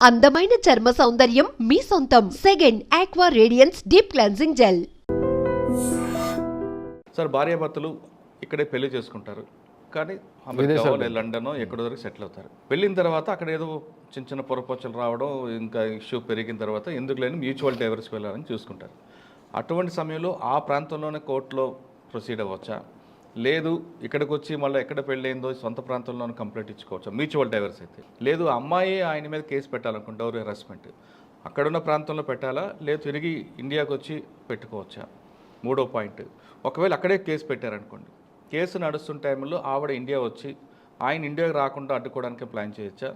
అందమైన చర్మ సౌందర్యం మీ సొంతం. Second aqua radiance deep cleansing gel sir భార్యాభర్తలు ఇక్కడే పెళ్ళి చేసుకుంటారు. కానీ అమెరికా లండన్ ఎక్కడో దగ్గర సెటిల్ అవుతారు. వెళ్ళిన తర్వాత అక్కడ ఏదో చిన్న చిన్న పొరపచ్చలు రావడం ఇంకా ఇష్యూ పెరిగిన తర్వాత ఎందుకు లేని మ్యూచువల్ డైవర్స్ వెళ్ళాలని చూసుకుంటారు. అటువంటి సమయంలో ఆ ప్రాంతంలోనే కోర్టులో ప్రొసీడ్ అవ్వచ్చా? లేదు ఇక్కడికి వచ్చి మళ్ళీ ఎక్కడ పెళ్ళైందో సొంత ప్రాంతంలోనే కంప్లైంట్ ఇచ్చుకోవచ్చా. మ్యూచువల్ డైవర్స్ అయితే. లేదు అమ్మాయి ఆయన మీద కేసు పెట్టాలనుకుంటే డౌరీ హెరాస్మెంట్. అక్కడున్న ప్రాంతంలో పెట్టాలా? లేదు తిరిగి ఇండియాకి వచ్చి పెట్టుకోవచ్చా? మూడో పాయింట్. ఒకవేళ అక్కడే కేసు పెట్టారనుకోండి. కేసు నడుస్తున్న టైంలో ఆవిడ ఇండియా వచ్చి ఆయన ఇండియాకి రాకుండా అడ్డుకోవడానికి ప్లాన్ చేయొచ్చా?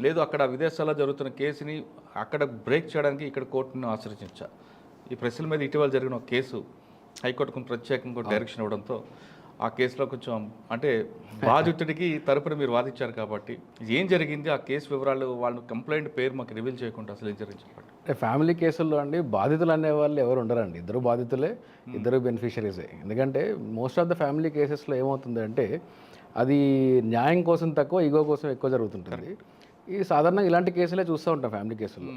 లేదు అక్కడ విదేశాల్లో జరుగుతున్న కేసుని అక్కడ బ్రేక్ చేయడానికి ఇక్కడ కోర్టును ఆశ్రయించా ఈ ప్రశ్నల మీద ఇటీవల జరిగిన ఒక కేసు హైకోర్టు కొంచెం ప్రత్యేకంగా డైరెక్షన్ ఇవ్వడంతో ఆ కేసులో కొంచెం అంటే బాధితుడికి తరపున మీరు వాదించారు కాబట్టి ఏం జరిగింది? ఆ కేసు వివరాలు వాళ్ళ కంప్లైంట్ పేరు మాకు రివీల్ చేయకుండా అసలు ఏం జరిగింది అంటే ఫ్యామిలీ కేసుల్లో అండి బాధితులు అనే వాళ్ళు ఎవరు ఉండరండి. ఇద్దరు బాధితులే ఇద్దరు బెనిఫిషరీసే. ఎందుకంటే మోస్ట్ ఆఫ్ ద ఫ్యామిలీ కేసెస్లో ఏమవుతుంది అంటే అది న్యాయం కోసం తక్కువ ఈగో కోసం ఎక్కువ జరుగుతుంటుంది. ఈ సాధారణంగా ఇలాంటి కేసులే చూస్తూ ఉంటాం ఫ్యామిలీ కేసుల్లో.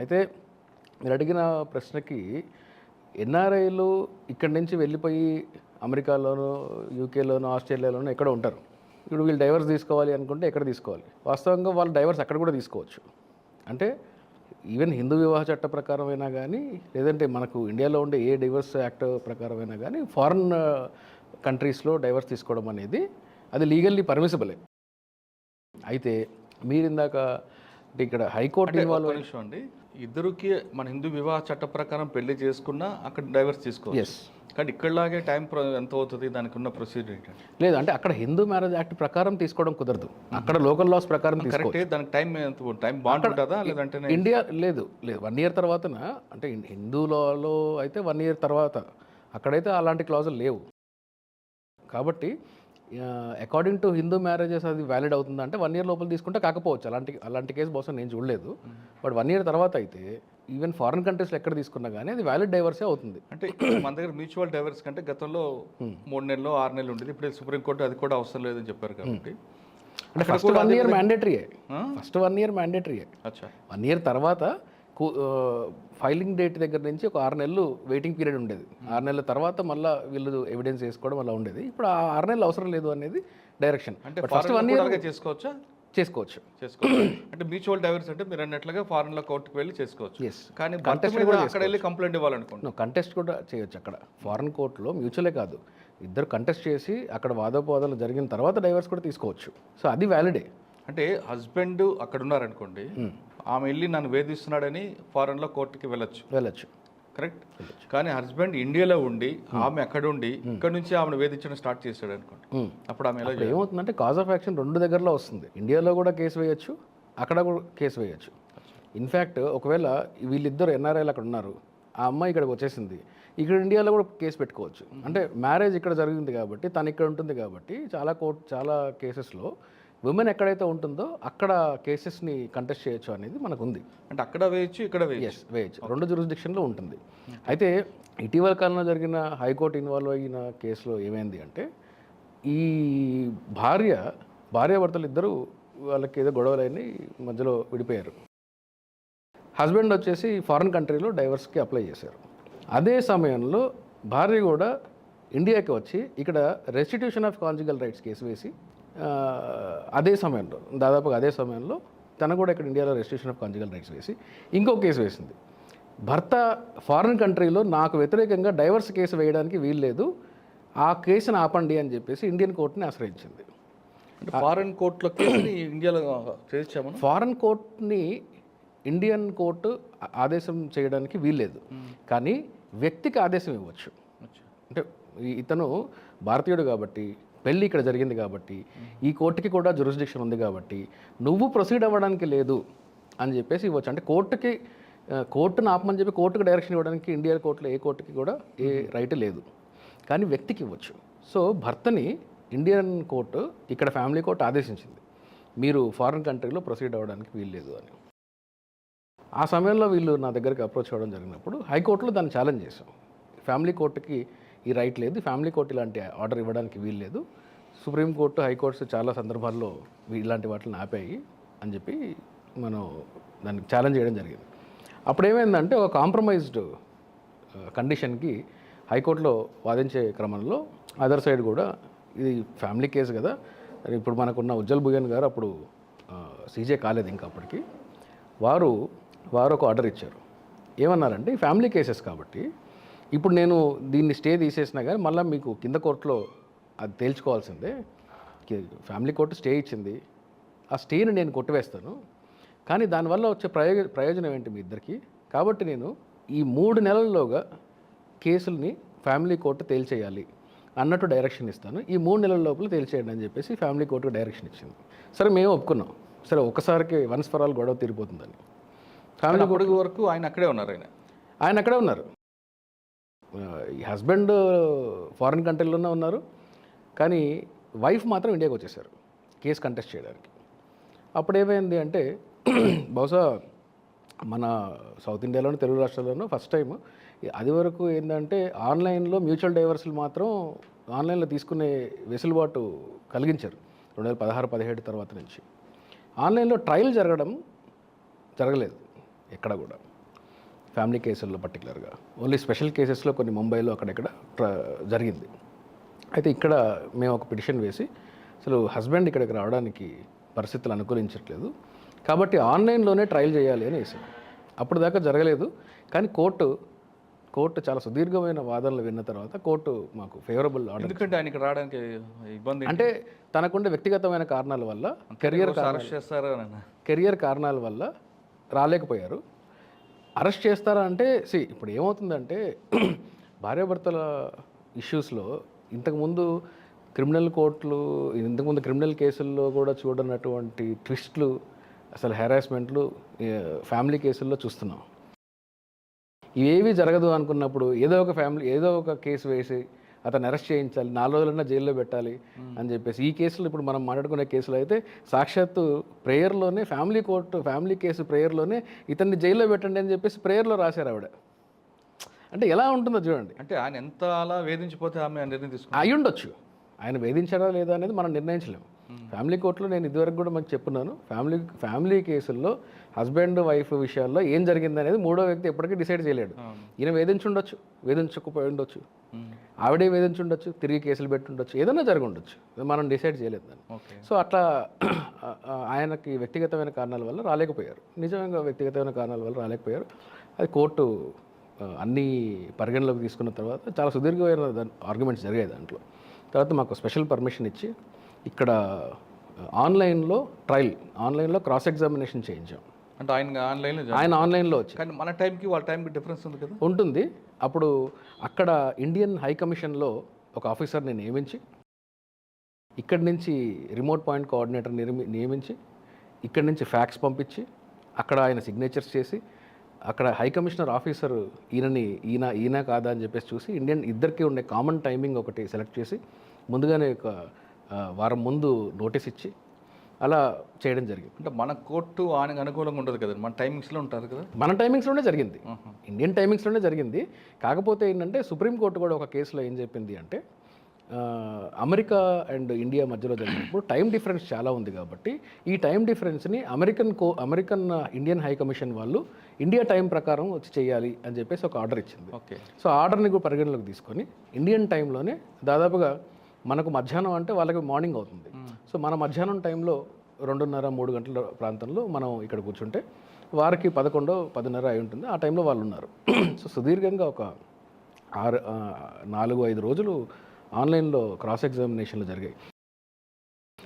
అయితే మీరు అడిగిన ప్రశ్నకి ఎన్ఆర్ఐలు ఇక్కడి నుంచి వెళ్ళిపోయి అమెరికాలోనూ యూకేలోనూ ఆస్ట్రేలియాలోనూ ఎక్కడ ఉంటారు. ఇప్పుడు వీళ్ళు డైవర్స్ తీసుకోవాలి అనుకుంటే ఎక్కడ తీసుకోవాలి? వాస్తవంగా వాళ్ళు డైవర్స్ అక్కడ కూడా తీసుకోవచ్చు. అంటే ఈవెన్ హిందూ వివాహ చట్ట ప్రకారం అయినా కానీ లేదంటే మనకు ఇండియాలో ఉండే ఏ డైవర్స్ యాక్ట్ ప్రకారం అయినా కానీ ఫారిన్ కంట్రీస్లో డైవర్స్ తీసుకోవడం అనేది అది లీగల్లీ పర్మిసిబలే. అయితే మీరు ఇందాక ఇక్కడ హైకోర్టు ఇన్వాల్వ్ అండి. ఇద్దరికి మన హిందూ వివాహ చట్ట ప్రకారం పెళ్ళి చేసుకున్నా అక్కడ డైవర్స్ తీసుకోవచ్చు కానీ ఇక్కడలాగే టైం ఎంత అవుతుంది? దానికి ఉన్న ప్రొసీజర్ ఏంటంటే లేదు అంటే అక్కడ హిందూ మ్యారేజ్ యాక్ట్ ప్రకారం తీసుకోవడం కుదరదు. అక్కడ లోకల్ లాస్ ప్రకారం కరెక్టే దానికి టైం ఎంత టైం బాండ్ ఉంటుందా? లేదంటే ఇండియా లేదు లేదు. వన్ ఇయర్ తర్వాతన? అంటే హిందూ లాలో అయితే వన్ ఇయర్ తర్వాత. అక్కడైతే అలాంటి క్లాజులు లేవు. కాబట్టి అకార్డింగ్ టు హిందూ మ్యారేజెస్ అది వ్యాలిడ్ అవుతుందా అంటే వన్ ఇయర్ లోపల తీసుకుంటే కాకపోవచ్చు. అలాంటి అలాంటి కేసు బహుశా నేను చూడలేదు. బట్ వన్ ఇయర్ తర్వాత అయితే ఈవెన్ ఫారిన్ కంట్రీస్లో ఎక్కడ తీసుకున్నా కానీ అది వ్యాలిడ్ డైవర్సే అవుతుంది. అంటే మన దగ్గర మ్యూచువల్ డైవర్స్ కంటే గతంలో మూడు నెలలు ఆరు నెలలు ఉండేది. ఇప్పుడు సుప్రీంకోర్టు అది కూడా అవసరం లేదని చెప్పారు కాబట్టి. అంటే ఫస్ట్ వన్ ఇయర్ మ్యాండేటరీయే ఫస్ట్ వన్ ఇయర్ మ్యాండేటరీయే అచ్చా. వన్ ఇయర్ తర్వాత ఫైలింగ్ డేట్ దగ్గర నుంచి ఒక ఆరు నెలలు వెయిటింగ్ పీరియడ్ ఉండేది. ఆరు నెలల తర్వాత మళ్ళీ వీళ్ళు ఎవిడెన్స్ వేసుకోవడం అలా ఉండేది. ఇప్పుడు ఆ ఆరు నెలలు అవసరం లేదు అనేది డైరెక్షన్. అంటే ఫస్ట్ వన్ కూడా ఇయర్ చేసుకోవచ్చా? చేసుకోవచ్చు. చేసుకోవచ్చు. అంటే మ్యూచువల్ డైవర్స్ అంటే మీరు అన్నట్లుగా ఫారెన్లో కోర్టుకు వెళ్ళి చేసుకోవచ్చు. కానీ భర్త మీద అక్కడ వెళ్ళి కంప్లైంట్ ఇవ్వాలనుకోండి కంటెస్ట్ కూడా చేయొచ్చు అక్కడ. ఫారెన్ కోర్టులో మ్యూచువలే కాదు. ఇద్దరు కంటెస్ట్ చేసి అక్కడ వాదోపవాదాలు జరిగిన తర్వాత డైవర్స్ కూడా తీసుకోవచ్చు. సో అది వ్యాలిడే అంటే హస్బెండ్ అక్కడ ఉన్నారనుకోండి ఆమె వెళ్ళి నన్ను వేధిస్తున్నాడని ఫారెన్లో కోర్టుకి వెళ్ళొచ్చు. వెళ్ళొచ్చు. కరెక్ట్? కానీ హస్బెండ్ ఇండియాలో ఉండి ఆమె అక్కడ ఉండి ఇక్కడ నుంచి ఆమెను వేధించడం స్టార్ట్ చేశాడు అనుకోండి. అప్పుడు ఆమె ఎలా ఏమవుతుందంటే కాజ్ ఆఫ్ యాక్షన్ రెండు దగ్గరలో వస్తుంది. ఇండియాలో కూడా కేసు వేయొచ్చు అక్కడ కూడా కేసు వేయొచ్చు. ఇన్ఫ్యాక్ట్ ఒకవేళ వీళ్ళిద్దరు ఎన్ఆర్ఐలు అక్కడ ఉన్నారు ఆ అమ్మాయి ఇక్కడికి వచ్చేసింది ఇక్కడ ఇండియాలో కూడా కేసు పెట్టుకోవచ్చు. అంటే మ్యారేజ్ ఇక్కడ జరిగింది కాబట్టి తను ఇక్కడ ఉంటుంది కాబట్టి చాలా కోర్ట్ చాలా కేసెస్లో ఉమెన్ ఎక్కడైతే ఉంటుందో అక్కడ కేసెస్ని కంటెస్ట్ చేయొచ్చు అనేది మనకు ఉంది అంటే అక్కడ వేయచ్చు ఇక్కడ వేయచ్చు. వేయచ్చు. రెండు జ్యూరిస్డిక్షన్లో ఉంటుంది. అయితే ఇటీవల కాలంలో జరిగిన హైకోర్టు ఇన్వాల్వ్ అయిన కేసులో ఏమైంది అంటే ఈ భార్య భార్యాభర్తలు ఇద్దరు వాళ్ళకి ఏదో గొడవలైన మధ్యలో విడిపోయారు. హస్బెండ్ వచ్చేసి ఫారిన్ కంట్రీలో డైవర్స్కి అప్లై చేశారు. అదే సమయంలో భార్య కూడా ఇండియాకి వచ్చి ఇక్కడ restitution of conjugal rights case వేసి అదే సమయంలో దాదాపుగా అదే సమయంలో తను కూడా ఇక్కడ ఇండియాలో రెస్టిట్యూషన్ ఆఫ్ కాన్జుగల్ రైట్స్ వేసి ఇంకో కేసు వేసింది. భర్త ఫారిన్ కంట్రీలో నాకు వ్యతిరేకంగా డైవర్స్ కేసు వేయడానికి వీల్లేదు ఆ కేసును ఆపండి అని చెప్పేసి ఇండియన్ కోర్టుని ఆశ్రయించింది. ఫారెన్ కోర్టులో కేసుని ఇండియాలో చేర్చామను? ఫారెన్ కోర్ట్ని ఇండియన్ కోర్టు ఆదేశం చేయడానికి వీల్లేదు కానీ వ్యక్తికి ఆదేశం ఇవ్వచ్చు. అంటే ఇతను భారతీయుడు కాబట్టి పెళ్ళి ఇక్కడ జరిగింది కాబట్టి ఈ కోర్టుకి కూడా జురిస్డిక్షన్ ఉంది కాబట్టి నువ్వు ప్రొసీడ్ అవ్వడానికి లేదు అని చెప్పేసి ఇవ్వచ్చు. అంటే కోర్టుకి కోర్టును ఆపమని చెప్పి కోర్టుకు డైరెక్షన్ ఇవ్వడానికి ఇండియన్ కోర్టులో ఏ కోర్టుకి కూడా ఏ రైట్ లేదు. కానీ వ్యక్తికి ఇవ్వచ్చు. సో భర్తని ఇండియన్ కోర్టు ఇక్కడ ఫ్యామిలీ కోర్టు ఆదేశించింది. మీరు ఫారిన్ కంట్రీలో ప్రొసీడ్ అవ్వడానికి వీల్లేదు అని. ఆ సమయంలో వీళ్ళు నా దగ్గరికి అప్రోచ్ అవ్వడం జరిగినప్పుడు హైకోర్టులో దాన్ని ఛాలెంజ్ చేశాం. ఫ్యామిలీ కోర్టుకి ఈ రైట్ లేదు. ఫ్యామిలీ కోర్టు ఇలాంటి ఆర్డర్ ఇవ్వడానికి వీలు లేదు. సుప్రీంకోర్టు హైకోర్ట్స్ చాలా సందర్భాల్లో ఇలాంటి వాటిని ఆపాయి అని చెప్పి మనం దానికి ఛాలెంజ్ చేయడం జరిగింది. అప్పుడు ఏమైందంటే ఒక కాంప్రమైజ్డ్ కండిషన్కి హైకోర్టులో వాదించే క్రమంలో అదర్ సైడ్ కూడా ఇది ఫ్యామిలీ కేసు కదా. ఇప్పుడు మనకున్న ఉజ్జల్ భుజన్ గారు అప్పుడు సీజే కాలేదు ఇంకా అప్పటికి. వారు వారు ఒక ఆర్డర్ ఇచ్చారు. ఏమన్నారంటే ఫ్యామిలీ కేసెస్ కాబట్టి ఇప్పుడు నేను దీన్ని స్టే తీసేసినా కానీ మళ్ళీ మీకు కింద కోర్టులో అది తేల్చుకోవాల్సిందే. ఫ్యామిలీ కోర్టు స్టే ఇచ్చింది. ఆ స్టేని నేను కొట్టివేస్తాను. కానీ దానివల్ల వచ్చే ప్రయోజ ప్రయోజనం ఏంటి మీ ఇద్దరికి? కాబట్టి నేను ఈ మూడు నెలల్లోగా కేసుల్ని ఫ్యామిలీ కోర్టు తేల్చేయాలి అన్నట్టు డైరెక్షన్ ఇస్తాను. ఈ మూడు నెలల లోపల తేల్చేయండి అని చెప్పేసి ఫ్యామిలీ కోర్టుకు డైరెక్షన్ ఇచ్చింది. సరే మేము ఒప్పుకున్నాం. సరే ఒకసారికి వన్స్ ఫర్ ఆల్ గొడవ తీరిపోతుందని. ఫ్యామిలీ అప్పటి వరకు ఆయన అక్కడే ఉన్నారు ఆయన. ఆయన అక్కడే ఉన్నారు. హస్బెండ్ ఫారిన్ కంట్రీలోనే ఉన్నారు. కానీ వైఫ్ మాత్రం ఇండియాకి వచ్చేసారు. కేసు కంటెస్ట్ చేయడానికి. అప్పుడు ఏమైంది అంటే బహుశా మన సౌత్ ఇండియాలోను తెలుగు రాష్ట్రాల్లోనూ ఫస్ట్ టైం అది వరకు ఏంటంటే ఆన్లైన్లో మ్యూచువల్ డైవర్స్లు మాత్రం ఆన్లైన్లో తీసుకునే వెసులుబాటు కలిగించారు. రెండు వేల పదహారు పదిహేడు తర్వాత నుంచి. ఆన్లైన్లో ట్రయల్ జరగడం జరగలేదు ఎక్కడ కూడా. ఫ్యామిలీ కేసుల్లో పర్టికులర్గా ఓన్లీ స్పెషల్ కేసెస్లో కొన్ని ముంబైలో అక్కడెక్కడ ట్ర- జరిగింది. అయితే ఇక్కడ మేము ఒక పిటిషన్ వేసి అసలు హస్బెండ్ ఇక్కడికి రావడానికి పరిస్థితులు అనుకూలించట్లేదు. కాబట్టి ఆన్లైన్లోనే ట్రయల్ చేయాలి అని వేసాం. అప్పుడు దాకా జరగలేదు. కానీ కోర్టు కోర్టు చాలా సుదీర్ఘమైన వాదనలు విన్న తర్వాత కోర్టు మాకు ఫేవరబుల్ ఆర్డర్ ఎందుకంటే ఆయన ఇక్కడ రావడానికి ఇబ్బంది అంటే తనకుండే వ్యక్తిగతమైన కారణాల వల్ల కెరియర్. కెరియర్ కారణాల వల్ల రాలేకపోయారు. అరెస్ట్ చేస్తారా అంటే సి ఇప్పుడు ఏమవుతుందంటే భార్యాభర్తల ఇష్యూస్లో ఇంతకుముందు క్రిమినల్ కోర్టులు ఇంతకుముందు క్రిమినల్ కేసుల్లో కూడా చూడనటువంటి ట్విస్ట్లు అసలు హెరాస్మెంట్లు ఫ్యామిలీ కేసుల్లో చూస్తున్నాం. ఇవేవి జరగదు అనుకున్నప్పుడు ఏదో ఒక ఫ్యామిలీ ఏదో ఒక కేసు వేసి అతను అరెస్ట్ చేయించాలి నాలుగు రోజులన్నా జైల్లో పెట్టాలి అని చెప్పేసి ఈ కేసులు ఇప్పుడు మనం మాట్లాడుకునే కేసులో అయితే సాక్షాత్తు ప్రేయర్లోనే ఫ్యామిలీ కోర్టు ఫ్యామిలీ కేసు ప్రేయర్లోనే ఇతన్ని జైల్లో పెట్టండి అని చెప్పేసి ప్రేయర్లో రాశారు ఆవిడ. అంటే ఎలా ఉంటుందో చూడండి. అంటే ఆయన ఎంత అలా వేధించిపోతే ఆమె నిర్ణయం తీసుకున్నారు అయి ఉండొచ్చు. ఆయన వేధించడా లేదా అనేది మనం నిర్ణయించలేము. ఫ్యామిలీ కోర్టులో నేను ఇదివరకు కూడా మనకు చెప్పున్నాను. ఫ్యామిలీ ఫ్యామిలీ కేసుల్లో హస్బెండ్ వైఫ్ విషయాల్లో ఏం జరిగింది అనేది మూడో వ్యక్తి ఎప్పటికీ డిసైడ్ చేయలేడు. ఈయన వేధించుండొచ్చు వేధించకపోయి ఉండొచ్చు ఆవిడే వేధించుండొచ్చు తిరిగి కేసులు పెట్టుండొచ్చు ఏదైనా జరిగి ఉండొచ్చు మనం డిసైడ్ చేయలేదు దాన్ని. సో అట్లా ఆయనకి వ్యక్తిగతమైన కారణాల వల్ల రాలేకపోయారు. నిజంగా వ్యక్తిగతమైన కారణాల వల్ల రాలేకపోయారు. అది కోర్టు అన్ని పరిగణలోకి తీసుకున్న తర్వాత చాలా సుదీర్ఘమైన దాని ఆర్గ్యుమెంట్స్ జరిగాయి దాంట్లో. తర్వాత మాకు స్పెషల్ పర్మిషన్ ఇచ్చి ఇక్కడ ఆన్లైన్లో ట్రయల్ ఆన్లైన్లో క్రాస్ ఎగ్జామినేషన్ చేయించాం. అంటే ఆయన ఆన్లైన్లో ఆయన ఆన్లైన్లో వచ్చి కానీ మన టైంకి వాళ్ళ టైంకి డిఫరెన్స్ ఉంది కదా? ఉంటుంది. అప్పుడు అక్కడ ఇండియన్ హై కమిషన్లో ఒక ఆఫీసర్ని నియమించి ఇక్కడి నుంచి రిమోట్ పాయింట్ కోఆర్డినేటర్ నియమించి ఇక్కడి నుంచి ఫ్యాక్స్ పంపించి అక్కడ ఆయన సిగ్నేచర్స్ చేసి అక్కడ హై కమిషనర్ ఆఫీసర్ ఈయనని ఈయన ఈయన కాదా అని చెప్పేసి చూసి ఇండియన్ ఇద్దరికి ఉండే కామన్ టైమింగ్ ఒకటి సెలెక్ట్ చేసి ముందుగానే ఒక వారం ముందు నోటీస్ ఇచ్చి అలా చేయడం జరిగింది. అంటే మన కోర్టు ఆయనకు అనుకూలంగా ఉండదు కదా మన టైమింగ్స్లో ఉంటారు కదా? మన టైమింగ్స్లోనే జరిగింది. ఇండియన్ టైమింగ్స్లోనే జరిగింది. కాకపోతే ఏంటంటే సుప్రీంకోర్టు కూడా ఒక కేసులో ఏం చెప్పింది అంటే అమెరికా అండ్ ఇండియా మధ్యలో జరిగినప్పుడు టైం డిఫరెన్స్ చాలా ఉంది కాబట్టి ఈ టైం డిఫరెన్స్ని అమెరికన్ కో అమెరికన్ ఇండియన్ హై కమిషన్ వాళ్ళు ఇండియా టైం ప్రకారం వచ్చి చేయాలి అని చెప్పేసి ఒక ఆర్డర్ ఇచ్చింది. ఓకే. సో ఆర్డర్ని కూడా పరిగణలోకి తీసుకొని ఇండియన్ టైంలోనే దాదాపుగా మనకు మధ్యాహ్నం అంటే వాళ్ళకి మార్నింగ్ అవుతుంది. సో మన మధ్యాహ్నం టైంలో రెండున్నర మూడు గంటల ప్రాంతంలో మనం ఇక్కడ కూర్చుంటే వారికి పదకొండో పదిన్నర అయి ఉంటుంది. ఆ టైంలో వాళ్ళు ఉన్నారు. సో సుదీర్ఘంగా ఒక ఆరు నాలుగు ఐదు రోజులు ఆన్లైన్లో క్రాస్ ఎగ్జామినేషన్లు జరిగాయి.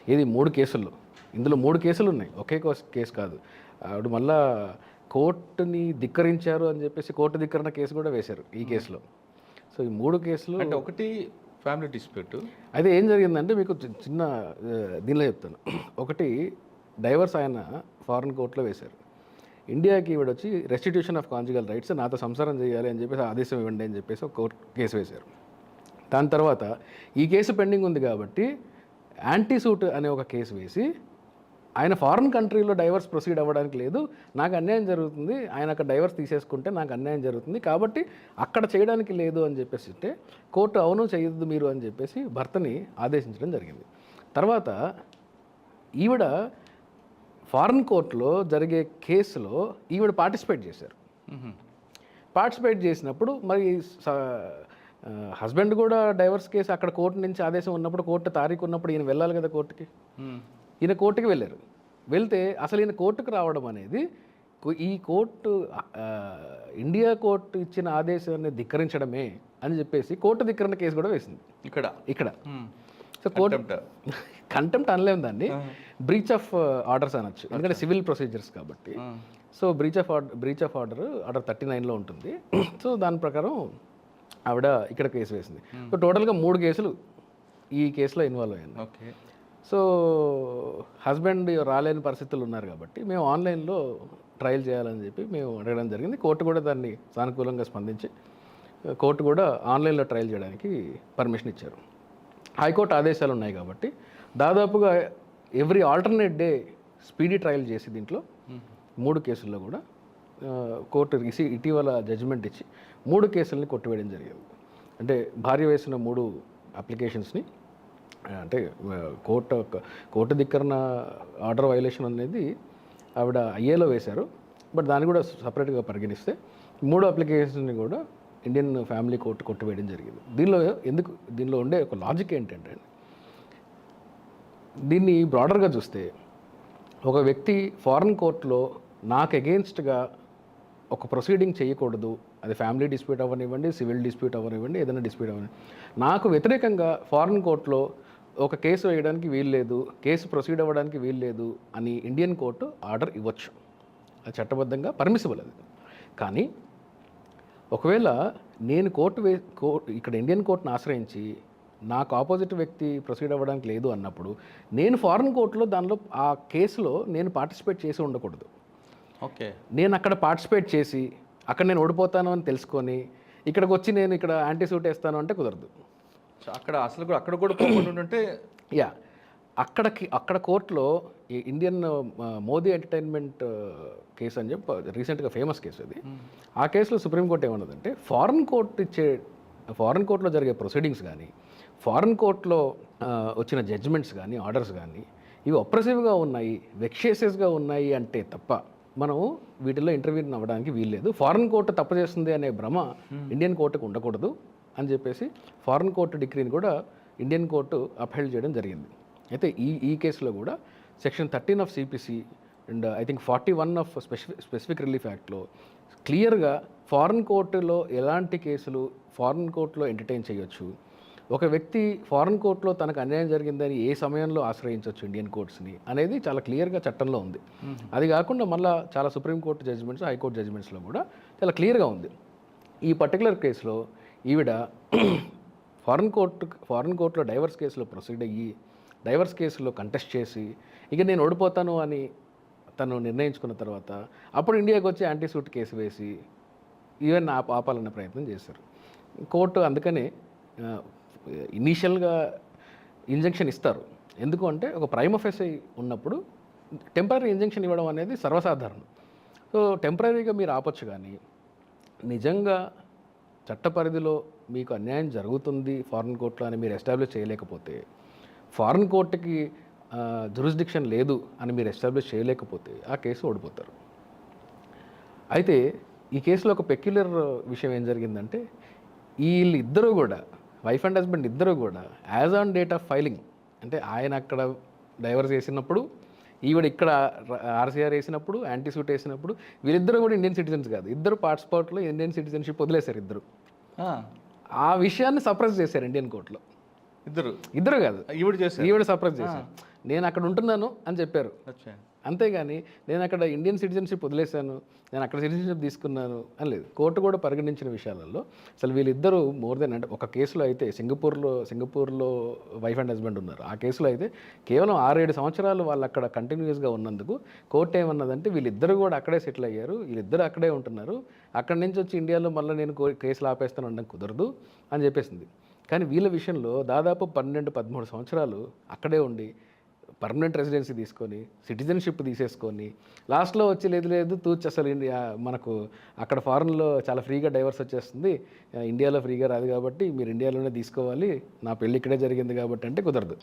ఇది మూడు కేసుల్లో. ఇందులో మూడు కేసులు ఉన్నాయి. ఒకే కోస్- కేసు కాదు. ఆవిడ మళ్ళా కోర్టుని ధిక్కరించారు అని చెప్పేసి కోర్టు ధిక్కరణ కేసు కూడా వేశారు ఈ కేసులో. సో ఈ మూడు కేసులు అంటే ఒకటి ఫ్యామిలీ డిస్ప్యూట్ అయితే ఏం జరిగిందంటే మీకు చిన్న దీనిలో చెప్తాను. ఒకటి డైవర్స్ ఆయన ఫారెన్ కోర్టులో వేశారు. ఇండియాకి ఈవిడ వచ్చి రెస్టిట్యూషన్ ఆఫ్ కాంజిగల్ రైట్స్ నాతో సంసారం చేయాలి అని చెప్పేసి ఆదేశం ఇవ్వండి అని చెప్పేసి ఒక కోర్టు కేసు వేశారు. దాని తర్వాత ఈ కేసు పెండింగ్ ఉంది కాబట్టి యాంటీ సూట్ అనే ఒక కేసు వేసి ఆయన ఫారిన్ కంట్రీలో డైవర్స్ ప్రొసీడ్ అవ్వడానికి లేదు. నాకు అన్యాయం జరుగుతుంది. ఆయన అక్కడ డైవర్స్ తీసేసుకుంటే నాకు అన్యాయం జరుగుతుంది. కాబట్టి అక్కడ చేయడానికి లేదు అని చెప్పేసి అంటే కోర్టు అవును చేయొద్దు మీరు అని చెప్పేసి భర్తని ఆదేశించడం జరిగింది. తర్వాత ఈవిడ ఫారెన్ కోర్టులో జరిగే కేసులో ఈవిడ పార్టిసిపేట్ చేశారు. పార్టిసిపేట్ చేసినప్పుడు మరి హస్బెండ్ కూడా డైవర్స్ కేసు అక్కడ కోర్టు నుంచి ఆదేశం ఉన్నప్పుడు కోర్టు తారీఖు ఉన్నప్పుడు ఈయన వెళ్ళాలి కదా కోర్టుకి? ఈయన కోర్టుకి వెళ్ళారు. వెళ్తే అసలు ఈయన కోర్టుకు రావడం అనేది ఈ కోర్టు ఇండియా కోర్టు ఇచ్చిన ఆదేశాన్ని ధిక్కరించడమే అని చెప్పేసి కోర్టు ధిక్కరణ కేసు కూడా వేసింది. ఇక్కడ? ఇక్కడ. So court. కంటెంప్ట్ అనలేము దాన్ని. బ్రీచ్ ఆఫ్ ఆర్డర్స్ అనొచ్చు. ఎందుకంటే సివిల్ ప్రొసీజర్స్ కాబట్టి. So breach of order breach of order order thirty నైన్లో ఉంటుంది. సో దాని ప్రకారం ఆవిడ ఇక్కడ కేసు వేసింది. సో టోటల్గా మూడు కేసులు ఈ కేసులో ఇన్వాల్వ్ అయ్యాను ఓకే. సో హస్బెండ్ రాలేని పరిస్థితులు ఉన్నారు కాబట్టి మేము ఆన్లైన్లో ట్రయల్ చేయాలని చెప్పి మేము అడగడం జరిగింది. కోర్టు కూడా దాన్ని సానుకూలంగా స్పందించి కోర్టు కూడా ఆన్లైన్లో ట్రయల్ చేయడానికి పర్మిషన్ ఇచ్చారు. హైకోర్టు ఆదేశాలు ఉన్నాయి కాబట్టి దాదాపుగా every alternate day speedy trial చేసి దీంట్లో మూడు కేసుల్లో కూడా కోర్టు రిసి ఇటీవల జడ్జిమెంట్ ఇచ్చి మూడు కేసుల్ని కొట్టివేయడం జరిగింది. అంటే భార్య వేసిన మూడు అప్లికేషన్స్ని అంటే కోర్టు కోర్టు ధిక్కరణ ఆర్డర్ వైలేషన్ అనేది ఆవిడ ఐఏలో వేశారు. బట్ దాన్ని కూడా సపరేట్గా పరిగణిస్తే మూడు అప్లికేషన్స్ని కూడా ఇండియన్ ఫ్యామిలీ కోర్టు కొట్టివేయడం జరిగింది. దీనిలో ఎందుకు దీనిలో ఉండే ఒక లాజిక్ ఏంటంటే దీన్ని బ్రాడర్గా చూస్తే ఒక వ్యక్తి ఫారెన్ కోర్టులో నాకు అగేన్స్ట్గా ఒక ప్రొసీడింగ్ చేయకూడదు. అది ఫ్యామిలీ డిస్ప్యూట్ అవ్వనివ్వండి సివిల్ డిస్ప్యూట్ అవ్వనివ్వండి ఏదైనా డిస్ప్యూట్ అవ్వనివ్వండి. నాకు వ్యతిరేకంగా ఫారిన్ కోర్టులో ఒక కేసు వేయడానికి వీలు లేదు కేసు ప్రొసీడ్ అవ్వడానికి వీలు లేదు అని ఇండియన్ కోర్టు ఆర్డర్ ఇవ్వచ్చు. అది చట్టబద్ధంగా పర్మిసిబుల్ అది. కానీ ఒకవేళ నేను కోర్టు వే కోర్టు ఇక్కడ ఇండియన్ కోర్టును ఆశ్రయించి నాకు ఆపోజిట్ వ్యక్తి ప్రొసీడ్ అవ్వడానికి లేదు అన్నప్పుడు నేను ఫారిన్ కోర్టులో దానిలో ఆ కేసులో నేను పార్టిసిపేట్ చేసి ఉండకూడదు. ఓకే. నేను అక్కడ పార్టిసిపేట్ చేసి అక్కడ నేను ఓడిపోతాను అని తెలుసుకొని ఇక్కడికి వచ్చి నేను ఇక్కడ యాంటీ సూట్ వేస్తాను అంటే కుదరదు. అక్కడ అసలు కూడా అక్కడ కూడా పోకుండా ఉంటే యా. అక్కడికి అక్కడ కోర్టులో ఈ ఇండియన్ మోదీ ఎంటర్టైన్మెంట్ కేసు అని చెప్పి రీసెంట్గా ఫేమస్ కేసు అది. ఆ కేసులో సుప్రీంకోర్టు ఏమన్నదంటే ఫారెన్ కోర్టు ఇచ్చే ఫారెన్ కోర్టులో జరిగే ప్రొసీడింగ్స్ కానీ ఫారెన్ కోర్టులో వచ్చిన జడ్జిమెంట్స్ కానీ ఆర్డర్స్ కానీ ఇవి ఒప్రెసివ్గా ఉన్నాయి వెక్షేసెస్గా ఉన్నాయి అంటే తప్ప మనం వీటిలో ఇంటర్వ్యూ అవ్వడానికి వీల్లేదు. ఫారెన్ కోర్టు తప్పు చేస్తుంది అనే భ్రమ ఇండియన్ కోర్టుకు ఉండకూడదు అని చెప్పేసి ఫారెన్ కోర్టు డిగ్రీని కూడా ఇండియన్ కోర్టు అప్హెల్డ్ చేయడం జరిగింది. అయితే ఈ ఈ కేసులో కూడా section thirteen of CPC and I think forty one of specific specific relief యాక్ట్లో క్లియర్గా ఫారెన్ కోర్టులో ఎలాంటి కేసులు ఫారెన్ కోర్టులో ఎంటర్టైన్ చేయొచ్చు? ఒక వ్యక్తి ఫారెన్ కోర్టులో తనకు అన్యాయం జరిగిందని ఏ సమయంలో ఆశ్రయించవచ్చు ఇండియన్ కోర్ట్స్ని అనేది చాలా క్లియర్గా చట్టంలో ఉంది. అది కాకుండా మళ్ళీ చాలా సుప్రీంకోర్టు జడ్జిమెంట్స్ హైకోర్టు జడ్జిమెంట్స్లో కూడా చాలా క్లియర్గా ఉంది. ఈ పర్టికులర్ కేసులో ఈవిడ ఫారెన్ కోర్టు ఫారెన్ కోర్టులో డైవర్స్ కేసులో ప్రొసీడ్ అయ్యి డైవర్స్ కేసులో కంటెస్ట్ చేసి ఇక నేను ఓడిపోతాను అని తను నిర్ణయించుకున్న తర్వాత అప్పుడు ఇండియాకి వచ్చి యాంటీ సూట్ కేసు వేసి ఈవెన్ ఆప ఆపాలన్న ప్రయత్నం చేశారు. కోర్టు అందుకనే ఇనీషియల్గా ఇంజెక్షన్ ఇస్తారు. ఎందుకు అంటే ఒక ప్రైమఫెసై ఉన్నప్పుడు టెంపరీ ఇంజెక్షన్ ఇవ్వడం అనేది సర్వసాధారణం. సో టెంపరీగా మీరు ఆపొచ్చు కానీ నిజంగా చట్ట పరిధిలో మీకు అన్యాయం జరుగుతుంది ఫారిన్ కోర్టులో అని మీరు ఎస్టాబ్లిష్ చేయలేకపోతే ఫారిన్ కోర్టుకి జురిస్డిక్షన్ లేదు అని మీరు ఎస్టాబ్లిష్ చేయలేకపోతే ఆ కేసు ఓడిపోతారు. అయితే ఈ కేసులో ఒక పెక్యులర్ విషయం ఏం జరిగిందంటే వీళ్ళిద్దరూ కూడా వైఫ్ అండ్ హస్బెండ్ ఇద్దరు కూడా as on date of filing అంటే ఆయన అక్కడ డైవర్స్ చేసినప్పుడు ఈవిడ ఇక్కడ ఆర్సీఆర్ వేసినప్పుడు యాంటీ సూట్ వేసినప్పుడు వీళ్ళిద్దరు కూడా ఇండియన్ సిటిజన్స్ కాదు. ఇద్దరు పాస్పోర్ట్లో ఇండియన్ సిటిజన్షిప్ వదిలేశారు ఇద్దరు. ఆ, ఆ విషయాన్ని సప్రెస్ చేశారు ఇండియన్ కోర్టులో. ఇద్దరు? ఇద్దరు కాదు. ఈవిడ చేశారు? ఈవిడ సప్రెస్ చేశారు. నేను అక్కడ ఉంటున్నాను అని చెప్పారు. అచ్చా అంతేగాని నేను అక్కడ ఇండియన్ సిటిజన్షిప్ వదిలేశాను నేను అక్కడ సిటిజన్షిప్ తీసుకున్నాను అని లేదు. కోర్టు కూడా పరిగణించిన విషయాలలో అసలు వీళ్ళిద్దరూ మోర్ దెన్ అంటే ఒక కేసులో అయితే సింగపూర్లో సింగపూర్లో వైఫ్ అండ్ హస్బెండ్ ఉన్నారు. ఆ కేసులో అయితే కేవలం ఆరేడు సంవత్సరాలు వాళ్ళు అక్కడ కంటిన్యూస్గా ఉన్నందుకు కోర్టు ఏమన్నదంటే వీళ్ళిద్దరు కూడా అక్కడే సెటిల్ అయ్యారు వీళ్ళిద్దరు అక్కడే ఉంటున్నారు. అక్కడి నుంచి వచ్చి ఇండియాలో మళ్ళీ నేను కో- కేసులు ఆపేస్తాను అనడం కుదరదు అని చెప్పేసింది. కానీ వీళ్ళ విషయంలో దాదాపు పన్నెండు పదమూడు సంవత్సరాలు అక్కడే ఉండి పర్మనెంట్ రెసిడెన్సీ తీసుకొని సిటిజన్షిప్ తీసేసుకొని లాస్ట్లో వచ్చి లేదు లేదు తూచి అసలు ఇండియా మనకు అక్కడ ఫారెన్లో చాలా ఫ్రీగా డైవర్స్ వచ్చేస్తుంది. ఇండియాలో ఫ్రీగా రాదు కాబట్టి మీరు ఇండియాలోనే తీసుకోవాలి. నా పెళ్ళి ఇక్కడే జరిగింది కాబట్టి అంటే కుదరదు.